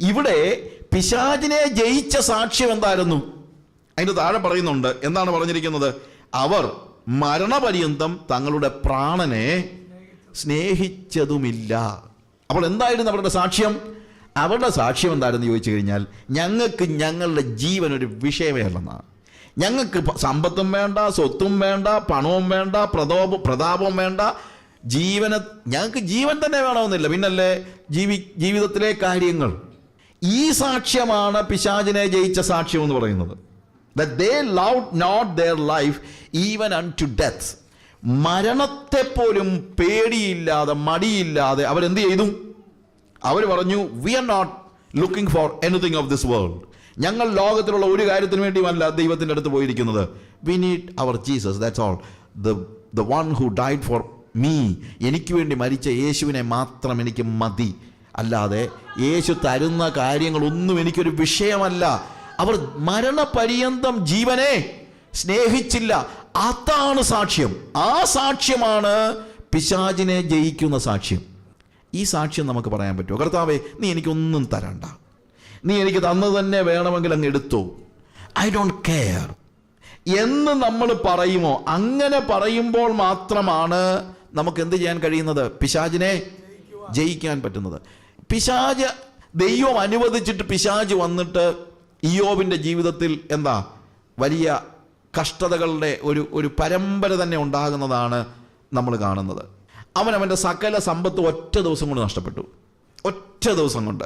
ഇവിടെ പിശാചിനെ ജയിച്ച സാക്ഷ്യം എന്തായിരുന്നു? അതിന്റെ താഴെ പറയുന്നുണ്ട്. എന്താണ് പറഞ്ഞിരിക്കുന്നത്? അവർ മരണപര്യന്തം തങ്ങളുടെ പ്രാണനെ സ്നേഹിച്ചതുമില്ല. അപ്പോൾ എന്തായിരുന്നു അവരുടെ സാക്ഷ്യം? അവരുടെ സാക്ഷ്യം എന്തായിരുന്നു ചോദിച്ചു കഴിഞ്ഞാൽ ഞങ്ങൾക്ക് ഞങ്ങളുടെ ജീവൻ ഒരു വിഷയമേ അല്ലെന്നാണ്. ഞങ്ങൾക്ക് സമ്പത്തും വേണ്ട സ്വത്തും വേണ്ട പണവും വേണ്ട പ്രതോപ പ്രതാപവും വേണ്ട. ജീവന ഞങ്ങൾക്ക് ജീവൻ തന്നെ വേണമെന്നില്ല. പിന്നല്ലേ ജീവി ജീവിതത്തിലെ കാര്യങ്ങൾ. ഈ സാക്ഷ്യമാണ് പിശാചിനെ ജയിച്ച സാക്ഷ്യം എന്ന് പറയുന്നത്. That they loved not their life even unto death. മരണത്തെ പോലും പേടിയില്ലാതെ മടിയില്ലാതെ അവരെന്ത് ചെയ്തു? അവർ പറഞ്ഞു we are not looking for anything of this world ഞങ്ങൾ ലോകത്തിലുള്ള ഒരു കാര്യത്തിന് വേണ്ടിയുമല്ല ദൈവത്തിന്റെ അടുത്ത് പോയിരിക്കുന്നത്. We need our Jesus that's all the the one who died for me എനിക്ക് വേണ്ടി മരിച്ച യേശുവിനെ മാത്രം എനിക്ക് മതി. അല്ലാതെ യേശു തരുന്ന കാര്യങ്ങളൊന്നും എനിക്കൊരു വിഷയമല്ല. അവർ മരണപര്യന്തം ജീവനെ സ്നേഹിച്ചില്ല. അതാണ് സാക്ഷ്യം. ആ സാക്ഷ്യമാണ് പിശാചിനെ ജയിക്കുന്ന സാക്ഷ്യം. ഈ സാക്ഷ്യം നമുക്ക് പറയാൻ പറ്റുമോ? കർത്താവേ നീ എനിക്കൊന്നും തരണ്ട. നീ എനിക്ക് തന്നു തന്നെ വേണമെങ്കിൽ അങ്ങ് എടുത്തോ. I don't care. എന്ന് നമ്മൾ പറയുമോ? അങ്ങനെ പറയുമ്പോൾ മാത്രമാണ് നമുക്ക് എന്ത് ചെയ്യാൻ കഴിയുന്നത്? പിശാചിനെ ജയിക്കാൻ പറ്റുന്നത്. പിശാജ് ദൈവം അനുവദിച്ചിട്ട് പിശാജ് വന്നിട്ട് ഇയോബിന്റെ ജീവിതത്തിൽ എന്താ വലിയ കഷ്ടതകളുടെ ഒരു ഒരു പരമ്പര തന്നെ ഉണ്ടാകുന്നതാണ് നമ്മൾ കാണുന്നത്. അവൻ അവന്റെ സകല സമ്പത്ത് ഒറ്റ ദിവസം കൊണ്ട് നഷ്ടപ്പെട്ടു. ഒറ്റ ദിവസം കൊണ്ട്.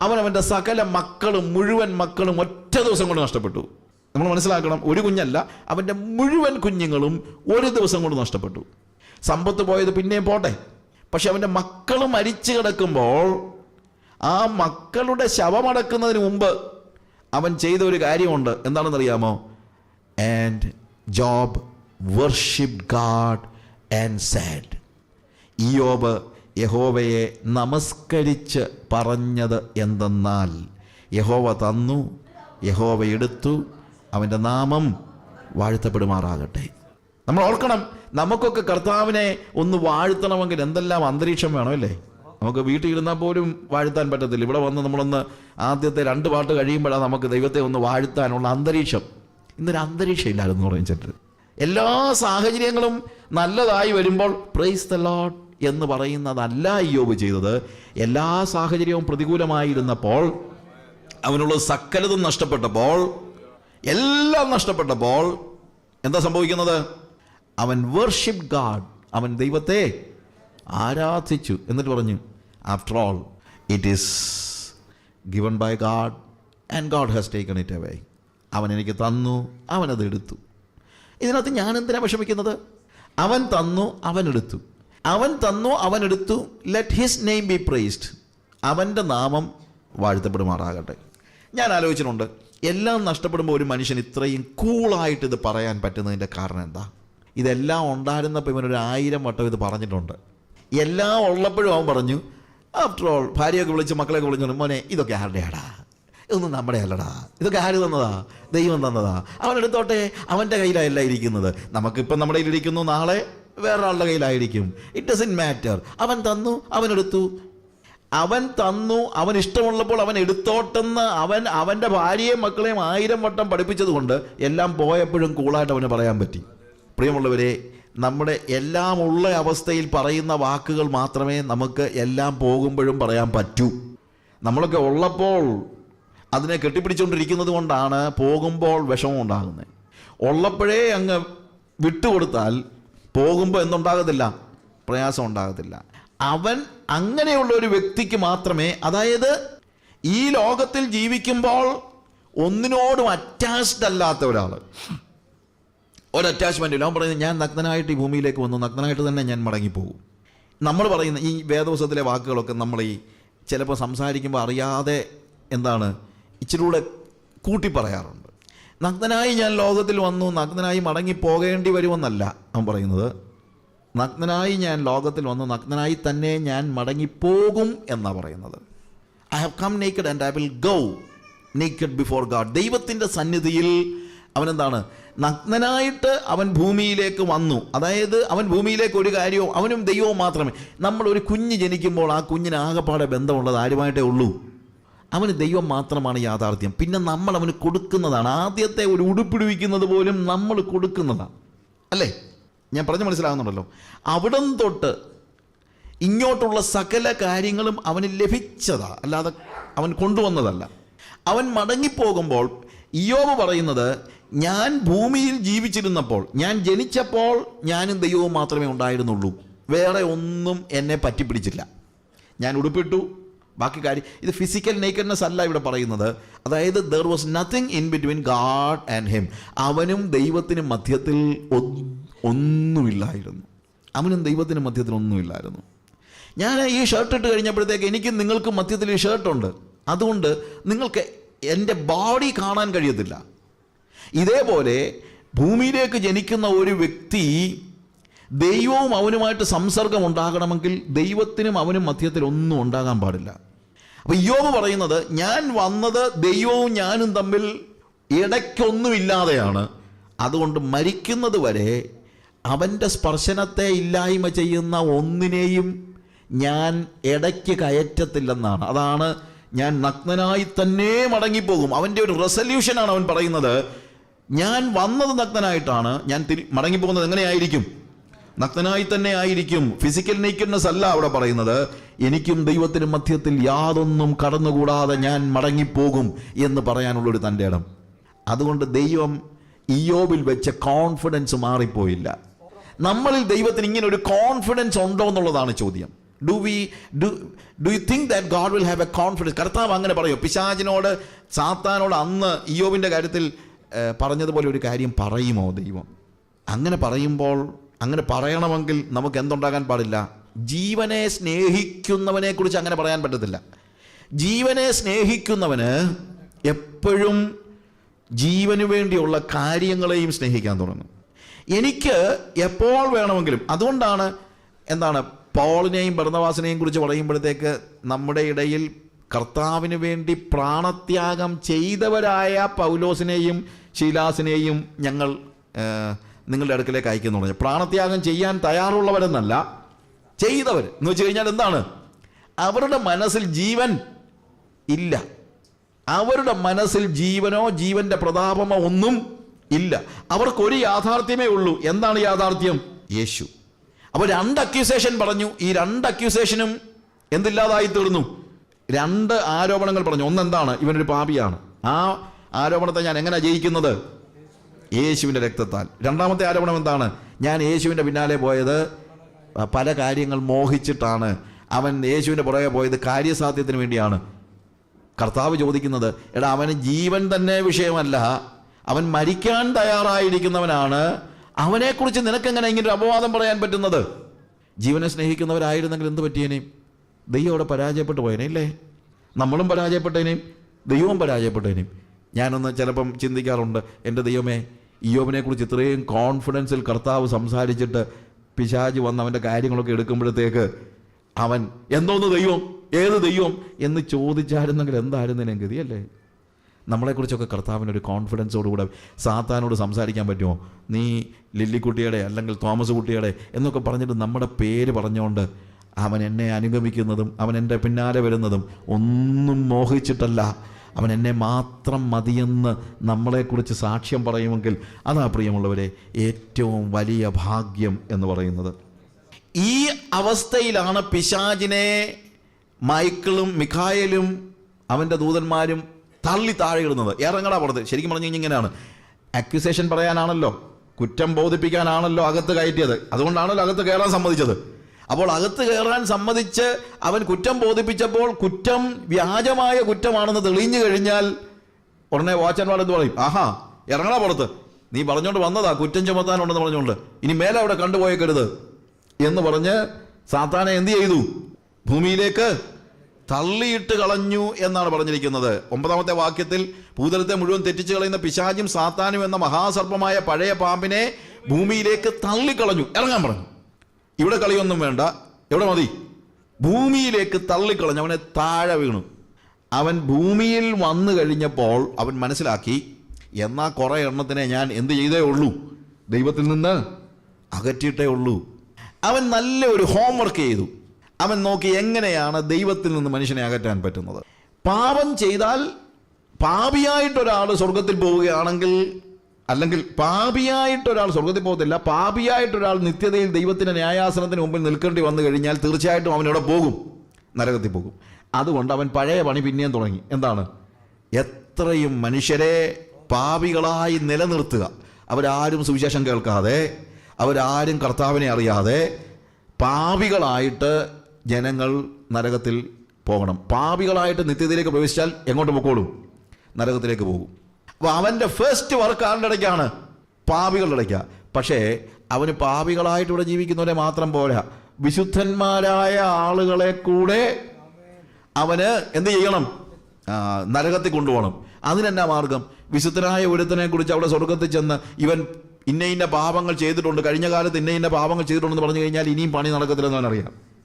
അവൻ അവന്റെ സകല മക്കളും മുഴുവൻ മക്കളും ഒറ്റ ദിവസം കൊണ്ട് നഷ്ടപ്പെട്ടു. നമ്മൾ മനസ്സിലാക്കണം ഒരു കുഞ്ഞല്ല അവന്റെ മുഴുവൻ കുഞ്ഞുങ്ങളും ഒരു ദിവസം കൊണ്ട് നഷ്ടപ്പെട്ടു. സമ്പത്ത് പോയത് പിന്നെയും പോട്ടെ. പക്ഷെ അവന്റെ മക്കൾ മരിച്ചു കിടക്കുമ്പോൾ ആ മക്കളുടെ ശവമടക്കുന്നതിന് മുമ്പ് അവൻ ചെയ്ത ഒരു കാര്യമുണ്ട്. എന്താണെന്നറിയാമോ? And Job worship God and said Iyob യഹോവയെ നമസ്കരിച്ച് പറഞ്ഞത് എന്തെന്നാൽ യഹോവ തന്നു യഹോവ എടുത്തു അവന്റെ നാമം വാഴ്ത്തപ്പെടുമാറാകട്ടെ. നമ്മൾ ഓർക്കണം നമുക്കൊക്കെ കർത്താവിനെ ഒന്ന് വാഴ്ത്തണമെങ്കിൽ എന്തെല്ലാം അന്തരീക്ഷം അല്ലേ? നമുക്ക് വീട്ടിൽ ഇരുന്നാൽ പോലും വാഴ്ത്താൻ പറ്റത്തില്ല. ഇവിടെ വന്ന് നമ്മളൊന്ന് ആദ്യത്തെ രണ്ട് പാട്ട് കഴിയുമ്പോഴാണ് നമുക്ക് ദൈവത്തെ ഒന്ന് വാഴ്ത്താനുള്ള അന്തരീക്ഷം. ഇന്നൊരു അന്തരീക്ഷം ഇല്ലായിരുന്നു പറഞ്ഞിട്ട് എല്ലാ സാഹചര്യങ്ങളും നല്ലതായി വരുമ്പോൾ പ്രൈസ് ദ ലോഡ് എന്ന് പറയുന്നതല്ല യോബ് ചെയ്തത്. എല്ലാ സാഹചര്യവും പ്രതികൂലമായിരുന്നപ്പോൾ അവനുള്ള സക്കലതും നഷ്ടപ്പെട്ടപ്പോൾ എല്ലാം നഷ്ടപ്പെട്ടപ്പോൾ എന്താ സംഭവിക്കുന്നത്? അവൻ വേർഷിപ്പ് ഗാഡ് അവൻ ദൈവത്തെ ആരാധിച്ചു എന്നിട്ട് പറഞ്ഞു after all it is given by God and God has taken it away അവൻ എനിക്ക് തന്നു അവനത് എടുത്തു. ഇതിനകത്ത് ഞാൻ എന്തിനാണ് വിഷമിക്കുന്നത്? അവൻ തന്നു അവൻ എടുത്തു. അവൻ തന്നു അവൻ എടുത്തു. Let his name be praised അവന്റെ നാമം വാഴ്ത്തപ്പെടുമാറാകട്ടെ. ഞാൻ ആലോചിച്ചിട്ടുണ്ട് എല്ലാം നഷ്ടപ്പെടുമ്പോൾ ഒരു മനുഷ്യൻ ഇത്രയും കൂളായിട്ട് ഇത് പറയാൻ പറ്റുന്നതിന്റെ കാരണം എന്താ? ഇതെല്ലാം ഉണ്ടായിരുന്നപ്പോൾ ഇവനൊരു ആയിരം വട്ടം ഇത് പറഞ്ഞിട്ടുണ്ട്. എല്ലാം ഉള്ളപ്പോഴും അവൻ പറഞ്ഞു ആഫ്റ്റർ ഓൾ ഭാര്യയൊക്കെ വിളിച്ച് മക്കളെയൊക്കെ വിളിച്ചു മോനെ ഇതൊക്കെ ആരുടെയാടാ ഇതൊന്നും നമ്മുടെ അല്ലടാ. ഇതൊക്കെ ആര് തന്നതാ? ദൈവം തന്നതാ. അവൻ എടുത്തോട്ടെ അവന്റെ കയ്യിലല്ല ഇരിക്കുന്നത്. നമുക്കിപ്പം നമ്മുടെ കയ്യിലിരിക്കുന്നു നാളെ വേറൊരാളുടെ കയ്യിലായിരിക്കും. ഇറ്റ് ഡസൻ മാറ്റർ അവൻ തന്നു അവൻ എടുത്തു. അവൻ തന്നു അവൻ ഇഷ്ടമുള്ളപ്പോൾ അവൻ എടുത്തോട്ടെന്ന് അവൻ അവന്റെ ഭാര്യയും മക്കളെയും ആയിരം വട്ടം പഠിപ്പിച്ചതുകൊണ്ട് എല്ലാം പോയപ്പോഴും കൂളായിട്ട് അവന് പറയാൻ പറ്റി. പ്രിയമുള്ളവരെ നമ്മുടെ എല്ലാം ഉള്ള അവസ്ഥയിൽ പറയുന്ന വാക്കുകൾ മാത്രമേ നമുക്ക് എല്ലാം പോകുമ്പോഴും പറയാൻ പറ്റൂ. നമ്മളൊക്കെ ഉള്ളപ്പോൾ അതിനെ കെട്ടിപ്പിടിച്ചുകൊണ്ടിരിക്കുന്നത് കൊണ്ടാണ് പോകുമ്പോൾ വിഷമം ഉണ്ടാകുന്നത്. ഉള്ളപ്പോഴേ അങ്ങ് വിട്ടുകൊടുത്താൽ പോകുമ്പോൾ എന്തുണ്ടാകത്തില്ല? പ്രയാസം ഉണ്ടാകത്തില്ല. അവൻ അങ്ങനെയുള്ള ഒരു വ്യക്തിക്ക് മാത്രമേ അതായത് ഈ ലോകത്തിൽ ജീവിക്കുമ്പോൾ ഒന്നിനോടും അറ്റാച്ച്ഡ് അല്ലാത്ത ഒരാൾ ഒരു അറ്റാച്ച്മെന്റ് അവൻ പറയുന്നത് ഞാൻ നഗ്നനായിട്ട് ഈ ഭൂമിയിലേക്ക് വന്നു. നഗ്നനായിട്ട് തന്നെ ഞാൻ മടങ്ങിപ്പോകും. നമ്മൾ പറയുന്ന ഈ വേദവസത്തിലെ വാക്കുകളൊക്കെ നമ്മൾ ഈ ചിലപ്പോൾ സംസാരിക്കുമ്പോൾ അറിയാതെ എന്താണ് ഇച്ചിരി കൂടെ കൂട്ടി പറയാറുണ്ട് നഗ്നനായി ഞാൻ ലോകത്തിൽ വന്നു. നഗ്നനായി മടങ്ങി പോകേണ്ടി വരുമെന്നല്ല അവൻ പറയുന്നത്. നഗ്നനായി ഞാൻ ലോകത്തിൽ വന്നു. നഗ്നനായി തന്നെ ഞാൻ മടങ്ങിപ്പോകും എന്നാണ് പറയുന്നത്. I have come naked and I will go naked before God ദൈവത്തിന്റെ സന്നിധിയിൽ അവനെന്താണ്? നഗ്നനായിട്ട് അവൻ ഭൂമിയിലേക്ക് വന്നു. അതായത് അവൻ ഭൂമിയിലേക്ക് ഒരു കാര്യവും അവനും ദൈവവും മാത്രമേ. നമ്മൾ ഒരു കുഞ്ഞ് ജനിക്കുമ്പോൾ ആ കുഞ്ഞിന് ആകെപ്പാടെ ബന്ധമുള്ളത് ആരുമായിട്ടേ ഉള്ളൂ? അവന് ദൈവം മാത്രമാണ് യാഥാർത്ഥ്യം. പിന്നെ നമ്മൾ അവന് കൊടുക്കുന്നതാണ്. ആദ്യത്തെ ഒരു ഉടുപ്പിടിവിക്കുന്നത് പോലും നമ്മൾ കൊടുക്കുന്നതാണ്. അല്ലേ? ഞാൻ പറഞ്ഞു മനസ്സിലാകുന്നുണ്ടല്ലോ. അവിടം തൊട്ട് ഇങ്ങോട്ടുള്ള സകല കാര്യങ്ങളും അവന് ലഭിച്ചതാ. അല്ലാതെ അവൻ കൊണ്ടുവന്നതല്ല. അവൻ മടങ്ങിപ്പോകുമ്പോൾ ഇയോബ് പറയുന്നത് ഞാൻ ഭൂമിയിൽ ജീവിച്ചിരുന്നപ്പോൾ ഞാൻ ജനിച്ചപ്പോൾ ഞാനും ദൈവവും മാത്രമേ ഉണ്ടായിരുന്നുള്ളൂ. വേറെ ഒന്നും എന്നെ പറ്റിപ്പിടിച്ചില്ല. ഞാൻ ഉടുപ്പിട്ടു. ബാക്കി കാര്യം ഇത് ഫിസിക്കൽ നേക്കഡ്നെസ് അല്ല ഇവിടെ പറയുന്നത്. അതായത് there was nothing in between God and him അവനും ദൈവത്തിനും മധ്യത്തിൽ ഒന്നുമില്ലായിരുന്നു. അവനും ദൈവത്തിനും മധ്യത്തിൽ ഒന്നുമില്ലായിരുന്നു. ഞാൻ ഈ ഷർട്ട് ഇട്ട് കഴിഞ്ഞപ്പോഴത്തേക്ക് എനിക്കും നിങ്ങൾക്കും മധ്യത്തിൽ ഈ ഷർട്ടുണ്ട് അതുകൊണ്ട് നിങ്ങൾക്ക് എന്റെ ബോഡി കാണാൻ കഴിയത്തില്ല. ഇതേപോലെ ഭൂമിയിലേക്ക് ജനിക്കുന്ന ഒരു വ്യക്തി ദൈവവും അവനുമായിട്ട് സംസർഗം ഉണ്ടാകണമെങ്കിൽ ദൈവത്തിനും അവനും മധ്യത്തിൽ ഒന്നും ഉണ്ടാകാൻ പാടില്ല. അപ്പോൾ യോബ് പറയുന്നത് ഞാൻ വന്നത് ദൈവവും ഞാനും തമ്മിൽ ഇടയ്ക്കൊന്നുമില്ലാതെയാണ്. അതുകൊണ്ട് മരിക്കുന്നത് വരെ അവന്റെ സ്പർശനത്തെ ഇല്ലായ്മ ചെയ്യുന്ന ഒന്നിനെയും ഞാൻ ഇടയ്ക്ക് കയറ്റത്തില്ലെന്നാണ്. അതാണ് ഞാൻ നഗ്നനായി തന്നെ മടങ്ങിപ്പോകും. അവന്റെ ഒരു റെസല്യൂഷനാണ് അവൻ പറയുന്നത്. ഞാൻ വന്നത് നഗ്നനായിട്ടാണ് ഞാൻ തിരി മടങ്ങിപ്പോകുന്നത് എങ്ങനെയായിരിക്കും? നഗ്നനായി തന്നെ ആയിരിക്കും. ഫിസിക്കൽ നേക്കഡ്നെസ് അല്ല അവിടെ പറയുന്നത്. എനിക്കും ദൈവത്തിനും മധ്യത്തിൽ യാതൊന്നും കടന്നുകൂടാതെ ഞാൻ മടങ്ങിപ്പോകും എന്ന് പറയാനുള്ളൊരു തന്റെ ഇടം. അതുകൊണ്ട് ദൈവം ഇയോബിൽ വെച്ച കോൺഫിഡൻസ് മാറിപ്പോയില്ല. നമ്മളിൽ ദൈവത്തിന് ഇങ്ങനെ ഒരു കോൺഫിഡൻസ് ഉണ്ടോ എന്നുള്ളതാണ് ചോദ്യം. Do we do do you think that God will have a confidence കർത്താവ് അങ്ങനെ പറയോ? പിശാചിനോട് സാത്താനോട് അന്ന് ഇയോബിന്റെ കാര്യത്തിൽ പറഞ്ഞതുപോലെ ഒരു കാര്യം പറയുമോ ദൈവം? അങ്ങനെ പറയുമ്പോൾ അങ്ങനെ പറയണമെങ്കിൽ നമുക്ക് എന്തുണ്ടാകാൻ പാടില്ല? ജീവനെ സ്നേഹിക്കുന്നവനെക്കുറിച്ച് അങ്ങനെ പറയാൻ പറ്റത്തില്ല. ജീവനെ സ്നേഹിക്കുന്നവന് എപ്പോഴും ജീവന് വേണ്ടിയുള്ള കാര്യങ്ങളെയും സ്നേഹിക്കാൻ തുടങ്ങും. എനിക്ക് എപ്പോൾ വേണമെങ്കിലും അതുകൊണ്ടാണ് എന്താണ് പോളിനെയും ഭരണവാസിനെയും കുറിച്ച് പറയുമ്പോഴത്തേക്ക് നമ്മുടെ ഇടയിൽ കർത്താവിന് വേണ്ടി പ്രാണത്യാഗം ചെയ്തവരായ പൗലോസിനെയും ശീലാസിനെയും ഞങ്ങൾ നിങ്ങളുടെ അടുക്കലേക്ക് അയക്കുന്നു പറഞ്ഞു. പ്രാണത്യാഗം ചെയ്യാൻ തയ്യാറുള്ളവരെന്നല്ല ചെയ്തവർ. എന്ന് വെച്ച് കഴിഞ്ഞാൽ എന്താണ്? അവരുടെ മനസ്സിൽ ജീവൻ ഇല്ല. അവരുടെ മനസ്സിൽ ജീവനോ ജീവന്റെ പ്രതാപമോ ഒന്നും ഇല്ല. അവർക്കൊരു യാഥാർത്ഥ്യമേ ഉള്ളൂ. എന്താണ് യാഥാർത്ഥ്യം? യേശു. അപ്പോൾ രണ്ട് അക്യൂസേഷൻ പറഞ്ഞു. ഈ രണ്ട് അക്യൂസേഷനും എന്തില്ലാതായി തീർന്നു രണ്ട് ആരോപണങ്ങൾ പറഞ്ഞു. ഒന്നെന്താണ്? ഇവനൊരു പാപിയാണ്. ആ ആരോപണത്തെ ഞാൻ എങ്ങനെ ജയിക്കുന്നത്? യേശുവിന്റെ രക്തത്താൽ. രണ്ടാമത്തെ ആരോപണം എന്താണ്? ഞാൻ യേശുവിന്റെ പിന്നാലെ പോയത് പല കാര്യങ്ങൾ മോഹിച്ചിട്ടാണ്. അവൻ യേശുവിന്റെ പുറകെ പോയത് കാര്യസാധ്യത്തിന് വേണ്ടിയാണ്. കർത്താവ് ചോദിക്കുന്നത് എടാ അവന് ജീവൻ തന്നെ വിഷയമല്ല. അവൻ മരിക്കാൻ തയ്യാറായിരിക്കുന്നവനാണ്. അവനെക്കുറിച്ച് നിനക്കെങ്ങനെ ഇങ്ങനെ ഒരു അപവാദം പറയാൻ പറ്റുന്നത്? ജീവനെ സ്നേഹിക്കുന്നവരായിരുന്നെങ്കിൽ എന്ത് പറ്റിയേനേയും ദൈവം അവിടെ പരാജയപ്പെട്ടു പോയനല്ലേ നമ്മളും പരാജയപ്പെട്ടതിനേയും ദൈവവും പരാജയപ്പെട്ടതിനേയും ഞാനൊന്ന് ചിലപ്പം ചിന്തിക്കാറുണ്ട് എന്റെ ദൈവമേ ഇയോബിനെ കുറിച്ച് ഇത്രയും കോൺഫിഡൻസിൽ കർത്താവ് സംസാരിച്ചിട്ട് പിശാജ് വന്ന് അവന്റെ കാര്യങ്ങളൊക്കെ എടുക്കുമ്പോഴത്തേക്ക് അവൻ എന്തോന്ന് ദൈവം? ഏത് ദൈവം? എന്ന് ചോദിച്ചായിരുന്നെങ്കിൽ എന്തായിരുന്നു എന്തായിരുന്നതിനെ ഗതിയല്ലേ നമ്മളെക്കുറിച്ചൊക്കെ കർത്താവിനൊരു കോൺഫിഡൻസോടുകൂടെ സാത്താനോട് സംസാരിക്കാൻ പറ്റുമോ? നീ ലില്ലിക്കുട്ടിയുടെ അല്ലെങ്കിൽ തോമസ് കുട്ടിയുടെ എന്നൊക്കെ പറഞ്ഞിട്ട് നമ്മുടെ പേര് പറഞ്ഞുകൊണ്ട് അവൻ എന്നെ അനുഗമിക്കുന്നതും അവൻ എന്റെ പിന്നാലെ വരുന്നതും ഒന്നും മോഹിച്ചിട്ടല്ല. അവൻ എന്നെ മാത്രം മതിയെന്ന് നമ്മളെക്കുറിച്ച് സാക്ഷ്യം പറയുമെങ്കിൽ അതാ പ്രിയമുള്ളവരെ ഏറ്റവും വലിയ ഭാഗ്യം എന്ന് പറയുന്നത്. ഈ അവസ്ഥയിലാണ് പിശാജിനെ മൈക്കിളും മിഖായലും അവന്റെ ദൂതന്മാരും തള്ളി താഴെ ഇടുന്നത് ഇറങ്ങടാ പുറത്ത്. ശരിക്കും പറഞ്ഞു കഴിഞ്ഞാൽ ഇങ്ങനെയാണ്. അക്യുസേഷൻ പറയാനാണല്ലോ. കുറ്റം ബോധിപ്പിക്കാനാണല്ലോ അകത്ത് കയറ്റിയത്. അതുകൊണ്ടാണല്ലോ അകത്ത് കയറാൻ സമ്മതിച്ചത്. അപ്പോൾ അകത്ത് കയറാൻ സമ്മതിച്ച് അവൻ കുറ്റം ബോധിപ്പിച്ചപ്പോൾ കുറ്റം വ്യാജമായ കുറ്റമാണെന്ന് തെളിഞ്ഞു കഴിഞ്ഞാൽ ഉടനെ വാച്ചന്മാർ എന്ത് പറയും? ആഹാ ഇറങ്ങണ പുറത്ത്. നീ പറഞ്ഞുകൊണ്ട് വന്നതാ കുറ്റം ചുമത്താനുണ്ടെന്ന് പറഞ്ഞുകൊണ്ട് ഇനി മേലെ അവിടെ കണ്ടുപോയേക്കരുത് എന്ന് പറഞ്ഞ് സാത്താനെ എന്ത് ചെയ്തു? ഭൂമിയിലേക്ക് തള്ളിയിട്ട് കളഞ്ഞു എന്നാണ് പറഞ്ഞിരിക്കുന്നത്. ഒമ്പതാമത്തെ വാക്യത്തിൽ ഭൂതലത്തെ മുഴുവൻ തെറ്റിച്ചു കളയുന്ന പിശാചും സാത്താനും എന്ന മഹാസർപ്പമായ പഴയ പാമ്പിനെ ഭൂമിയിലേക്ക് തള്ളിക്കളഞ്ഞു. ഇറങ്ങാൻ പറഞ്ഞു. ഇവിടെ കളിയൊന്നും വേണ്ട. എവിടെ മതി? ഭൂമിയിലേക്ക് തള്ളിക്കളഞ്ഞ് അവനെ താഴെ വീണു. അവൻ ഭൂമിയിൽ വന്നു കഴിഞ്ഞപ്പോൾ അവൻ മനസ്സിലാക്കി എന്നാൽ കുറേ എണ്ണത്തിനെ ഞാൻ എന്ത് ചെയ്തേ ഉള്ളൂ? ദൈവത്തിൽ നിന്ന് അകറ്റിയിട്ടേ ഉള്ളൂ. അവൻ നല്ല ഒരു ഹോംവർക്ക് ചെയ്തു. അവൻ നോക്കി എങ്ങനെയാണ് ദൈവത്തിൽ നിന്ന് മനുഷ്യനെ അകറ്റാൻ പറ്റുന്നത്. പാപം ചെയ്താൽ പാപിയായിട്ടൊരാൾ സ്വർഗത്തിൽ പോവുകയാണെങ്കിൽ അല്ലെങ്കിൽ പാപിയായിട്ടൊരാൾ സ്വർഗത്തിൽ പോകത്തില്ല പാപിയായിട്ടൊരാൾ നിത്യതയിൽ ദൈവത്തിന്റെ ന്യായാസനത്തിന് മുമ്പിൽ നിൽക്കേണ്ടി വന്നു കഴിഞ്ഞാൽ തീർച്ചയായിട്ടും അവനവിടെ പോകും? നരകത്തിൽ പോകും. അതുകൊണ്ട് അവൻ പഴയ പണി പിന്നെയും തുടങ്ങി. എന്താണ്? എത്രയും മനുഷ്യരെ പാപികളായി നിലനിർത്തുക. അവരാരും സുവിശേഷം കേൾക്കാതെ അവരാരും കർത്താവിനെ അറിയാതെ പാപികളായിട്ട് ജനങ്ങൾ നരകത്തിൽ പോകണം. പാപികളായിട്ട് നിത്യതയിലേക്ക് പ്രവേശിച്ചാൽ എങ്ങോട്ട് പൊക്കോളും? നരകത്തിലേക്ക് പോകും. അവന്റെ ഫസ്റ്റ് വർക്ക് ആരുടെ ഇടയ്ക്കാണ്? പാപികളുടെ ഇടയ്ക്ക. പക്ഷേ അവന് പാപികളായിട്ട് ഇവിടെ ജീവിക്കുന്നവരെ മാത്രം പോരാ. വിശുദ്ധന്മാരായ ആളുകളെ കൂടെ അവന് എന്ത് ചെയ്യണം? നരകത്തിൽ കൊണ്ടുപോകണം. അതിനെന്നാ മാർഗം? വിശുദ്ധനായ ഒരുത്തനെ കുറിച്ച് അവിടെ സ്വർഗത്തിൽ ചെന്ന് ഇവൻ ഇന്ന ഇന്ന പാപങ്ങൾ ചെയ്തിട്ടുണ്ട്. കഴിഞ്ഞ കാലത്ത് ഇന്ന ഇന്ന പാപങ്ങൾ ചെയ്തിട്ടുണ്ടെന്ന് പറഞ്ഞു കഴിഞ്ഞാൽ ഇനിയും പണി നടക്കത്തില്ലെന്ന് അവനറിയാം.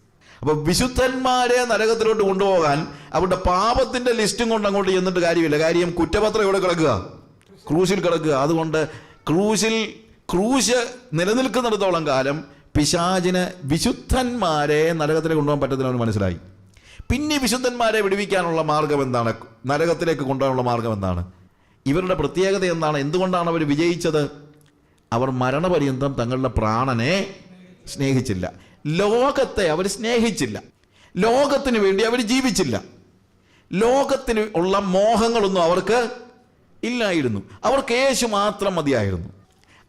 അപ്പൊ വിശുദ്ധന്മാരെ നരകത്തിലോട്ട് കൊണ്ടുപോകാൻ അവരുടെ പാപത്തിന്റെ ലിസ്റ്റും കൊണ്ട് അങ്ങോട്ട് ചെന്നിട്ട് കാര്യമില്ല. കാര്യം കുറ്റപത്രം ഇവിടെ കിടക്കുക? ക്രൂശിൽ കിടക്കുക. അതുകൊണ്ട് ക്രൂശിൽ ക്രൂശ് നിലനിൽക്കുന്നിടത്തോളം കാലം പിശാചിന് വിശുദ്ധന്മാരെ നരകത്തിലേക്ക് കൊണ്ടുപോകാൻ പറ്റത്തില്ല അവന് മനസ്സിലായി. പിന്നെ വിശുദ്ധന്മാരെ വിടുവിക്കാനുള്ള മാർഗം എന്താണ്? നരകത്തിലേക്ക് കൊണ്ടുപോകാനുള്ള മാർഗം എന്താണ്? ഇവരുടെ പ്രത്യേകത എന്താണ്? എന്തുകൊണ്ടാണ് അവർ വിജയിച്ചത്? അവർ മരണപര്യന്തം തങ്ങളുടെ പ്രാണനെ സ്നേഹിച്ചില്ല. ലോകത്തെ അവർ സ്നേഹിച്ചില്ല. ലോകത്തിന് വേണ്ടി അവർ ജീവിച്ചില്ല. ലോകത്തിന് ഉള്ള മോഹങ്ങളൊന്നും അവർക്ക് ഇല്ലായിരുന്നു. അവർക്ക് യേശു മാത്രം മതിയായിരുന്നു.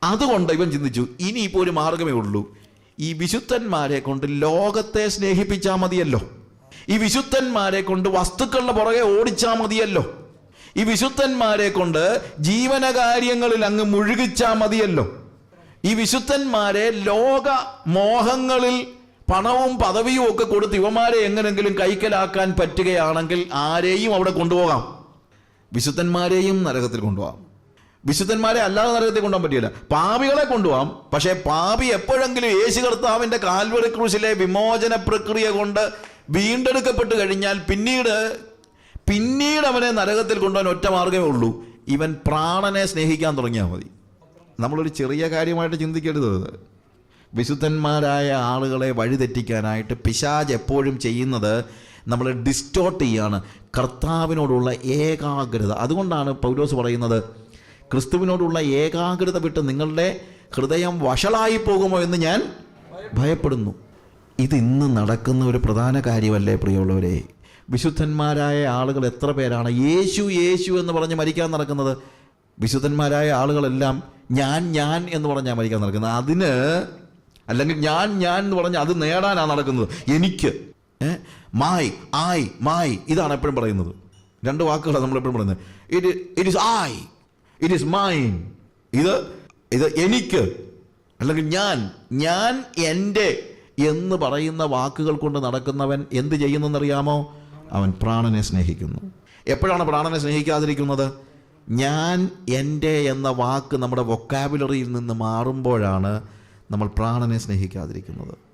അതുകൊണ്ട് ഇവൻ ചിന്തിച്ചു ഇനിയിപ്പോൾ ഒരു മാർഗമേ ഉള്ളൂ. ഈ വിശുദ്ധന്മാരെ കൊണ്ട് ലോകത്തെ സ്നേഹിപ്പിച്ചാൽ മതിയല്ലോ. ഈ വിശുദ്ധന്മാരെ കൊണ്ട് വസ്തുക്കളുടെ പുറകെ ഓടിച്ചാൽ മതിയല്ലോ. ഈ വിശുദ്ധന്മാരെ കൊണ്ട് ജീവനകാര്യങ്ങളിൽ അങ്ങ് മുഴുകിച്ചാൽ മതിയല്ലോ. ഈ വിശുദ്ധന്മാരെ ലോക മോഹങ്ങളിൽ പണവും പദവിയും ഒക്കെ കൊടുത്ത് ഇവന്മാരെ എങ്ങനെങ്കിലും കൈക്കലാക്കാൻ പറ്റുകയാണെങ്കിൽ ആരെയും അവിടെ കൊണ്ടുപോകാം. വിശുദ്ധന്മാരെയും നരകത്തിൽ കൊണ്ടുപോകാം. വിശുദ്ധന്മാരെ അല്ലാതെ നരകത്തിൽ കൊണ്ടുപോകാൻ പറ്റില്ല. പാപികളെ കൊണ്ടുപോകാം. പക്ഷേ പാപി എപ്പോഴെങ്കിലും യേശു കർത്താവിന്റെ കാൽവറി ക്രൂശിലെ വിമോചന പ്രക്രിയ കൊണ്ട് വീണ്ടെടുക്കപ്പെട്ട് കഴിഞ്ഞാൽ പിന്നീട് പിന്നീട് അവനെ നരകത്തിൽ കൊണ്ടുപോകാൻ ഒറ്റ മാർഗമേ ഉള്ളൂ. ഇവൻ പ്രാണനെ സ്നേഹിക്കാൻ തുടങ്ങിയാൽ മതി. നമ്മളൊരു ചെറിയ കാര്യമായിട്ട് ചിന്തിക്കരുത് വിശുദ്ധന്മാരായ ആളുകളെ വഴിതെറ്റിക്കാനായിട്ട് പിശാജ് എപ്പോഴും ചെയ്യുന്നത് നമ്മൾ ഡിസ്റ്റോർട്ട് ചെയ്യാണ്. കർത്താവിനോടുള്ള ഏകാഗ്രത. അതുകൊണ്ടാണ് പൗലോസ് പറയുന്നത് ക്രിസ്തുവിനോടുള്ള ഏകാഗ്രത വിട്ട് നിങ്ങളുടെ ഹൃദയം വഷളായി പോകുമോ എന്ന് ഞാൻ ഭയപ്പെടുന്നു. ഇത് ഇന്ന് നടക്കുന്ന ഒരു പ്രധാന കാര്യമല്ലേ പ്രിയമുള്ളവരെ? വിശുദ്ധന്മാരായ ആളുകൾ എത്ര പേരാണ്? യേശു യേശു എന്ന് പറഞ്ഞ് മരിക്കാൻ നടക്കുന്നത്. വിശുദ്ധന്മാരായ ആളുകളെല്ലാം ഞാൻ ഞാൻ എന്ന് പറഞ്ഞാൽ മരിക്കാൻ നടക്കുന്നത്. അതിന് അല്ലെങ്കിൽ ഞാൻ ഞാൻ എന്ന് പറഞ്ഞാൽ അത് നേടാനാണ് നടക്കുന്നത്. എനിക്ക് മായ് ആയ് മായ് ഇതാണ് എപ്പോഴും പറയുന്നത്. രണ്ട് വാക്കുകളാണ് നമ്മൾ എപ്പോഴും പറയുന്നത്. It it is I it is mine ഇത് ഇത് എനിക്ക് അല്ലെങ്കിൽ ഞാൻ ഞാൻ എന്റെ എന്ന് പറയുന്ന വാക്കുകൾ കൊണ്ട് നടക്കുന്നവൻ എന്ത് ചെയ്യുന്നെന്നറിയാമോ? അവൻ പ്രാണനെ സ്നേഹിക്കുന്നു. എപ്പോഴാണ് പ്രാണനെ സ്നേഹിക്കാതിരിക്കുന്നത്? ഞാൻ എന്റെ എന്ന വാക്ക് നമ്മുടെ വൊക്കാബുലറിയിൽ നിന്ന് മാറുമ്പോഴാണ് നമ്മൾ പ്രാണനെ സ്നേഹിക്കാതിരിക്കുന്നത്.